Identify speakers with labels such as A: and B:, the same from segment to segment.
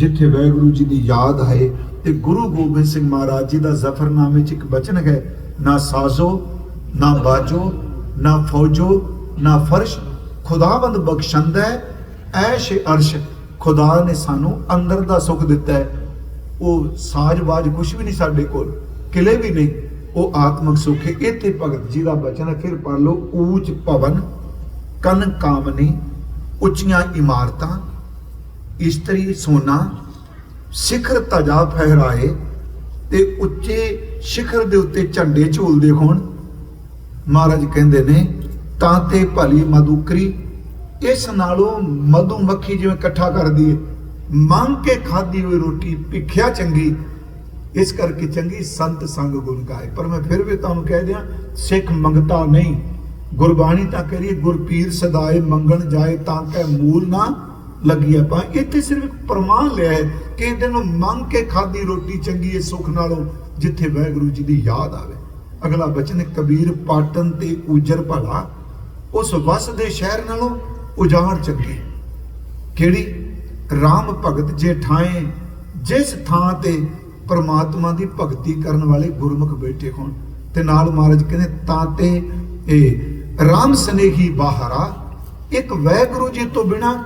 A: ਜਿੱਥੇ ਵਾਹਿਗੁਰੂ ਜੀ ਦੀ ਯਾਦ ਹੈ ਤੇ ਗੁਰੂ ਗੋਬਿੰਦ ਸਿੰਘ ਮਹਾਰਾਜ ਜੀ ਦਾ ਜ਼ਫਰਨਾਮੇ 'ਚ ਇੱਕ ਬਚਨ ਹੈ, ਨਾ ਸਾਜ਼ੋ, ਨਾ ਬਾਜੋ, ਨਾ ਫੌਜੋ, ਨਾ ਫਰਸ਼, ਖੁਦਾਵੰਦ ਬਖਸ਼ੰਦਾ ਹੈ, ਐਸ਼ ਅਰਸ਼, ਖੁਦਾ ਨੇ ਸਾਨੂੰ ਅੰਦਰ ਦਾ ਸੁੱਖ ਦਿੱਤਾ ਹੈ। ਉਹ ਸਾਜ-ਬਾਜ ਕੁਝ ਵੀ ਨਹੀਂ ਸਾਡੇ ਕੋਲ, ਕਿਲੇ ਵੀ ਨਹੀਂ, ਉਹ ਆਤਮਿਕ ਸੁੱਖ ਹੈ। ਇਹ ਭਗਤ ਜੀ ਦਾ ਬਚਨ ਹੈ, ਫਿਰ ਪੜ ਲਓ, ਊਚ ਭਵਨ, ਕਨ ਕਾਮਨੀ, ਉੱਚੀਆਂ ਇਮਾਰਤਾਂ ਇਸਤਰੀ ਸੋਨਾ ਸਿਖਰ ਤਜਾ ਫਹਿਰਾਏ ਤੇ ਉੱਚੇ ਸਿਖਰ ਦੇ ਉੱਤੇ ਝੰਡੇ ਝੂਲਦੇ ਹੋਣ। ਮਹਾਰਾਜ ਕਹਿੰਦੇ ਨੇ, ਤਾਂ ਤੇ ਭਲੀ ਮਧੂਕਰੀ, ਇਸ ਨਾਲੋਂ ਮਧੂ ਮੱਖੀ ਜਿਵੇਂ ਇਕੱਠਾ ਕਰਦੀ ਹੈ ਮੰਗ ਕੇ ਖਾਦੀ ਹੋਈ ਰੋਟੀ ਭਿੱਖਿਆ ਚੰਗੀ, ਇਸ ਕਰਕੇ ਚੰਗੀ ਸੰਤ ਸੰਗ ਗੁਣ ਗਾਏ। ਪਰ ਮੈਂ ਫਿਰ ਵੀ ਤੁਹਾਨੂੰ ਕਹਿ ਦਿਆਂ, ਸਿੱਖ ਮੰਗਤਾ ਨਹੀਂ। ਗੁਰਬਾਣੀ ਤਾਂ ਕਹ ਰਹੀ ਗੁਰਪੀਰ ਸਦਾਏ ਮੰਗਣ ਜਾਏ ਤਾਂ ਕੈ ਮੂਲ ਨਾ ਲੱਗੀ ਪਾ ਇੱਥੇ ਸਿਰਫ ਇੱਕ ਪ੍ਰਮਾਣ ਲਿਆ ਹੈ ਕਿ ਇਹਦੇ ਨੂੰ ਮੰਗ ਕੇ ਖਾਦੀ ਰੋਟੀ ਚੰਗੀ ਹੈ, ਸੁਖ ਨਾਲੋਂ, ਜਿੱਥੇ ਵਾਹਿਗੁਰੂ ਜੀ ਦੀ ਯਾਦ ਆਵੇ। ਅਗਲਾ ਬਚਨ, ਕਬੀਰ ਪਾਟਨ ਤੇ ਉਜਰ ਭਲਾ, ਉਸ ਵਸਦੇ ਸ਼ਹਿਰ ਨਾਲੋਂ ਉਜਾੜ ਚੰਗੀ। ਕਿਹੜੀ? RAM ਭਗਤ ਜੇ ਠਾਏ ਜਿਸ ਥਾਂ ਤੇ ਪਰਮਾਤਮਾ ਦੀ ਭਗਤੀ ਕਰਨ ਵਾਲੇ ਗੁਰਮੁਖ ਬੈਠੇ ਹੋਣ। ਤੇ ਨਾਲ ਮਹਾਰਾਜ ਕਹਿੰਦੇ, ਤਾਂ ਤੇ ਇਹ RAM ਸਨੇਹੀ ਬਾਹਰਾ, ਇੱਕ ਵੈਗੁਰੂ ਜੀ ਤੋਂ ਬਿਨਾ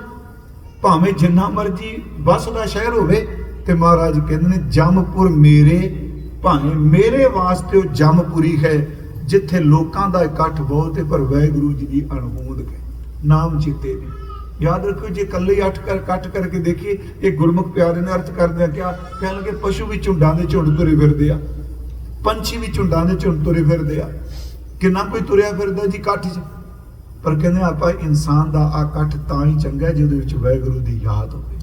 A: ਭਾਵੇਂ ਜਿੰਨਾ ਮਰਜ਼ੀ ਬਸ ਦਾ ਸ਼ਹਿਰ ਹੋਵੇ ਤੇ ਮਹਾਰਾਜ ਕਹਿੰਦੇ ਨੇ, ਜਮਪੁਰ ਮੇਰੇ, ਭਾਵੇਂ ਮੇਰੇ ਵਾਸਤੇ ਉਹ ਜਮਪੁਰੀ ਹੈ, ਜਿੱਥੇ ਲੋਕਾਂ ਦਾ ਇਕੱਠ ਬਹੁਤ ਹੈ, ਪਰ ਵੈਗੁਰੂ ਜੀ ਦੀ ਅਣਹੋਂਦ ਹੈ। ਨਾਮ ਚਿੱਤੇ ਨੇ। ਯਾਦ ਰੱਖੋ ਜੇ ਇਕੱਲੇ ਅੱਠ ਕਰ ਕੱਟ ਕਰਕੇ ਦੇਖੀਏ, ਇਹ ਗੁਰਮੁਖ ਪਿਆਰੇ ਨੇ ਅਰਥ ਕਰਦੇ ਆ, ਕਿਆ? ਕਹਿਣ ਲੱਗੇ ਪਸ਼ੂ ਵੀ ਝੁੰਡਾਂ ਦੇ ਝੁੰਡ ਤੁਰੇ ਫਿਰਦੇ ਆ, ਪੰਛੀ ਵੀ ਝੁੰਡਾਂ ਦੇ ਝੁੰਡ ਤੁਰੇ ਫਿਰਦੇ ਆ। ਕਿੰਨਾ ਕੋਈ ਤੁਰਿਆ ਫਿਰਦਾ ਜੀ, ਇਕੱਠ 'ਚ? ਪਰ ਕਹਿੰਦੇ ਆਪਾਂ ਇਨਸਾਨ ਦਾ ਆ ਇਕੱਠ ਤਾਂ ਹੀ ਚੰਗਾ ਜਿਹਦੇ ਵਿੱਚ ਵਾਹਿਗੁਰੂ ਦੀ ਯਾਦ ਹੋਵੇ।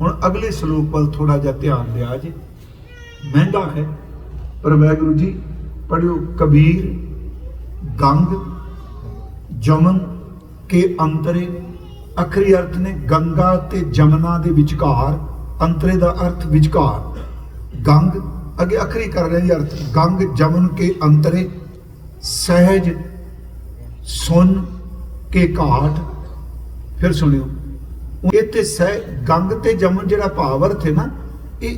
A: ਹੁਣ ਅਗਲੇ ਸ਼ਲੋਕ ਵੱਲ ਥੋੜਾ ਜਿਹਾ ਧਿਆਨ ਦਿਆ ਜੀ। ਮਹਿੰਗਾ ਹੈ, ਪਰ ਵਾਹਿਗੁਰੂ ਜੀ ਪੜਿਓ ਕਬੀਰ, ਗੰਗ, ਜਮਨ ਕੇ ਅੰਤਰੇ, ਅਖਰੀ ਅਰਥ ਨੇ ਗੰਗਾ ਤੇ ਜਮਨਾ ਦੇ ਵਿਚਕਾਰ, ਅੰਤਰੇ ਦਾ ਅਰਥ ਵਿਚਕਾਰ। ਗੰਗ, ਅੱਗੇ ਅਖਰੀ ਕਰ ਰਹੇ ਅਰਥ, ਗੰਗ, ਜਮਨ ਕੇ ਅੰਤਰੇ, ਸਹਿਜ, ਸੁਨ ਕੇ ਘਾਟ। ਫਿਰ ਸੁਣਿਓ। ਇਹ ਤੇ ਸਹਿ, ਗੰਗ ਤੇ ਜਮਨ ਜਿਹੜਾ ਭਾਵ ਅਰਥ ਹੈ ਨਾ, ਇਹ